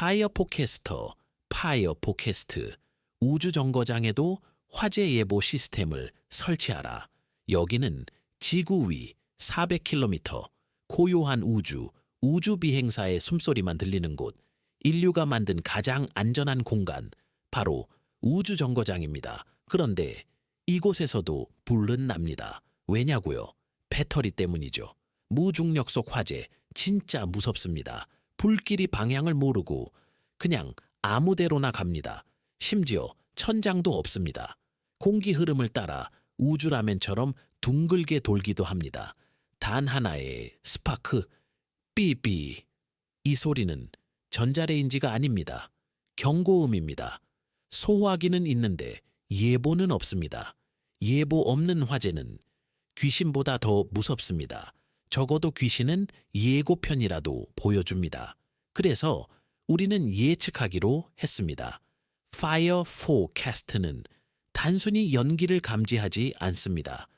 파이어 포캐스터, 파이어 포캐스트, 우주 정거장에도 화재 예보 시스템을 설치하라. 여기는 지구 위 400km 고요한 우주, 우주 비행사의 숨소리만 들리는 곳, 인류가 만든 가장 안전한 공간, 바로 우주 정거장입니다. 그런데 이곳에서도 불은 납니다. 왜냐고요? 배터리 때문이죠. 무중력 속 화재 진짜 무섭습니다. 불길이 방향을 모르고 그냥 아무데로나 갑니다. 심지어 천장도 없습니다. 공기 흐름을 따라 우주라면처럼 둥글게 돌기도 합니다. 단 하나의 스파크, 삐삐. 이 소리는 전자레인지가 아닙니다. 경고음입니다. 소화기는 있는데 예보는 없습니다. 예보 없는 화재는 귀신보다 더 무섭습니다. 적어도 귀신은 예고편이라도 보여줍니다. 그래서 우리는 예측하기로 했습니다. Fire Forecast는 단순히 연기를 감지하지 않습니다.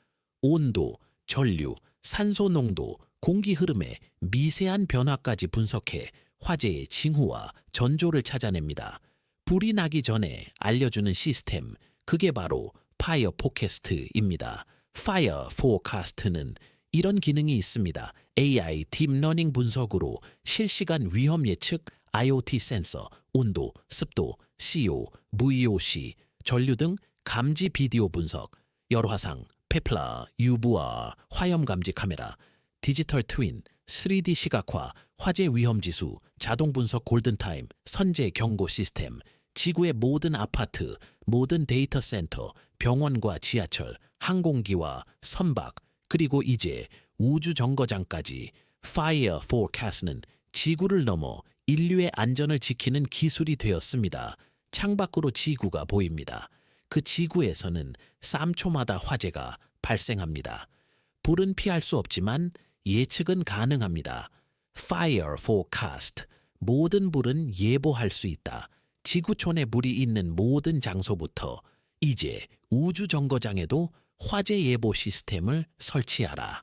온도, 전류, 산소 농도, 공기 흐름의 미세한 변화까지 분석해 화재의 징후와 전조를 찾아냅니다. 불이 나기 전에 알려주는 시스템, 그게 바로 파이어 포캐스트입니다. Fire Forecast는 이런 기능이 있습니다. AI 딥러닝 분석으로 실시간 위험 예측, IoT 센서, 온도, 습도, CO, VOC, 전류 등 감지 비디오 분석, 열화상, 페플라, UVR, 화염 감지 카메라, 디지털 트윈, 3D 시각화, 화재 위험 지수, 자동 분석 골든타임, 선제 경고 시스템, 지구의 모든 아파트, 모든 데이터 센터, 병원과 지하철, 항공기와 선박, 그리고 이제 우주 정거장까지 Fire Forecast는 지구를 넘어 인류의 안전을 지키는 기술이 되었습니다. 창밖으로 지구가 보입니다. 그 지구에서는 3초마다 화재가 발생합니다. 불은 피할 수 없지만 예측은 가능합니다. Fire Forecast. 모든 불은 예보할 수 있다. 지구촌에 불이 있는 모든 장소부터 이제 우주 정거장에도 화재 예보 시스템을 설치하라.